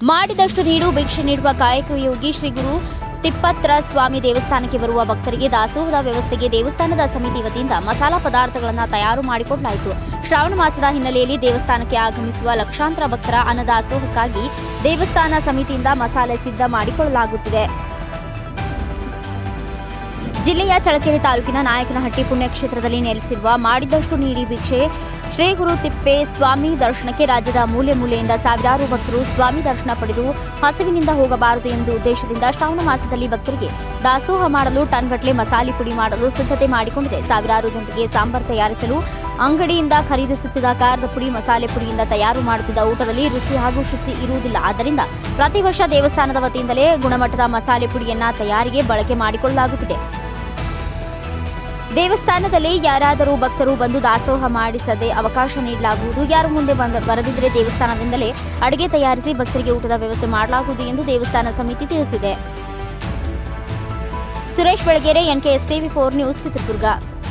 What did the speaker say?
ಮಾಡಿದಷ್ಟು ನೀಡು ಭಿಕ್ಷೆ ನೀಡುವ ಕಾಯಕ ಯೋಗಿ ಶ್ರೀ ಗುರು ತಿಪ್ಪತ್ರ ಸ್ವಾಮಿ ದೇವಸ್ಥಾನಕ್ಕೆ ಬರುವ ಭಕ್ತರಿಗೆ ದಾಸೋಹದ ವ್ಯವಸ್ಥೆಗೆ ದೇವಸ್ಥಾನದ ಸಮಿತಿ ವತಿಯಿಂದ ಮಸಾಲಾ ಪದಾರ್ಥಗಳನ್ನು ತಯಾರು ಮಾಡಿಕೊಡಲಾಯಿತು. ಶ್ರಾವಣ ಮಾಸದ ಹಿನ್ನೆಲೆಯಲ್ಲಿ ದೇವಸ್ಥಾನಕ್ಕೆ ಆಗಮಿಸುವ ಲಕ್ಷಾಂತರ ಭಕ್ತರ ಅನ್ನದಾಸೋಹಕ್ಕಾಗಿ ದೇವಸ್ಥಾನ ಸಮಿತಿಯಿಂದ ಮಸಾಲೆ ಸಿದ್ಧ ಮಾಡಿಕೊಳ್ಳಲಾಗುತ್ತಿದೆ. ಜಿಲ್ಲೆಯ ಚಳಕೆರೆ ತಾಲೂಕಿನ ನಾಯಕನಹಟ್ಟಿ ಪುಣ್ಯಕ್ಷೇತ್ರದಲ್ಲಿ ನೆಲೆಸಿರುವ ಮಾಡಿದಷ್ಟು ನೀಡಿ ಭಿಕ್ಷೆ ಶ್ರೀ ಗುರು ತಿಪ್ಪೆ ಸ್ವಾಮಿ ದರ್ಶನಕ್ಕೆ ರಾಜ್ಯದ ಮೂಲೆ ಮೂಲೆಯಿಂದ ಸಾವಿರಾರು ಭಕ್ತರು ಸ್ವಾಮಿ ದರ್ಶನ ಪಡೆದು ಹಸಿವಿನಿಂದ ಹೋಗಬಾರದು ಎಂದು ಉದ್ದೇಶದಿಂದ ಶ್ರಾವಣ ಮಾಸದಲ್ಲಿ ಭಕ್ತರಿಗೆ ದಾಸೋಹ ಮಾಡಲು ಟನ್ಗಟ್ಲೆ ಮಸಾಲೆ ಪುಡಿ ಮಾಡಲು ಸಿದ್ಧತೆ ಮಾಡಿಕೊಂಡಿದೆ. ಸಾವಿರಾರು ಜನರಿಗೆ ಸಾಂಬಾರ್ ತಯಾರಿಸಲು ಅಂಗಡಿಯಿಂದ ಖರೀದಿಸುತ್ತಿದ್ದ ಖಾರದ ಪುಡಿ, ಮಸಾಲೆ ಪುಡಿಯಿಂದ ತಯಾರು ಮಾಡುತ್ತಿದ್ದ ಊಟದಲ್ಲಿ ರುಚಿ ಹಾಗೂ ಶುಚಿ ಇರುವುದಿಲ್ಲ. ಆದ್ದರಿಂದ ಪ್ರತಿ ವರ್ಷ ದೇವಸ್ಥಾನದ ವತಿಯಿಂದಲೇ ಗುಣಮಟ್ಟದ ಮಸಾಲೆ ಪುಡಿಯನ್ನ ತಯಾರಿಗೆ ಬಳಕೆ ಮಾಡಿಕೊಳ್ಳಲಾಗುತ್ತಿದೆ. ದೇವಸ್ಥಾನದಲ್ಲಿ ಯಾರಾದರೂ ಭಕ್ತರು ಬಂದು ದಾಸೋಹ ಮಾಡಿಸದೆ ಅವಕಾಶ ನೀಡಲಾಗುವುದು. ಯಾರು ಮುಂದೆ ಬಂದ ಬರದಿದ್ದರೆ ದೇವಸ್ಥಾನದಿಂದಲೇ ಅಡುಗೆ ತಯಾರಿಸಿ ಭಕ್ತರಿಗೆ ಊಟದ ವ್ಯವಸ್ಥೆ ಮಾಡಲಾಗುವುದು ಎಂದು ದೇವಸ್ಥಾನ ಸಮಿತಿ ತಿಳಿಸಿದೆ. Suresh Belagere NKS TV four news, Chitradurga.